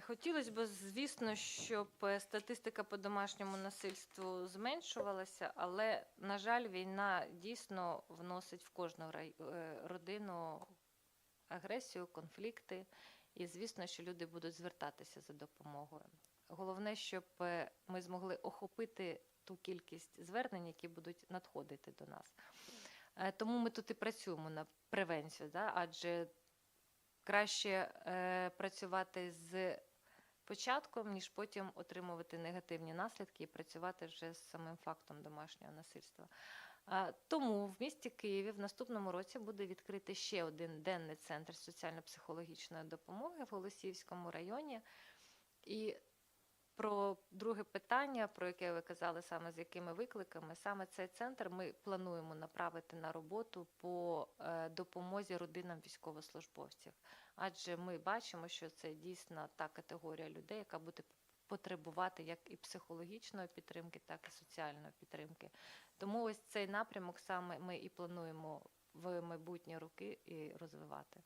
Хотілося б, звісно, щоб е, статистика по домашньому насильству зменшувалася, але, на жаль, війна дійсно вносить в кожну е, родину агресію, конфлікти. І звісно, що люди будуть звертатися за допомогою. Головне, щоб е, ми змогли охопити ту кількість звернень, які будуть надходити до нас. Тому ми тут і працюємо на превенцію, да? адже краще працювати з початком, ніж потім отримувати негативні наслідки і працювати вже з самим фактом домашнього насильства. Тому в місті Києві в наступному році буде відкрити ще один денний центр соціально-психологічної допомоги в Голосіївському районі. І про друге питання, про яке ви казали, саме з якими викликами, саме цей центр ми плануємо направити на роботу по е, допомозі родинам військовослужбовців. Адже ми бачимо, що це дійсно та категорія людей, яка буде потребувати як і психологічної підтримки, так і соціальної підтримки. Тому ось цей напрямок саме ми і плануємо в майбутні роки і розвивати.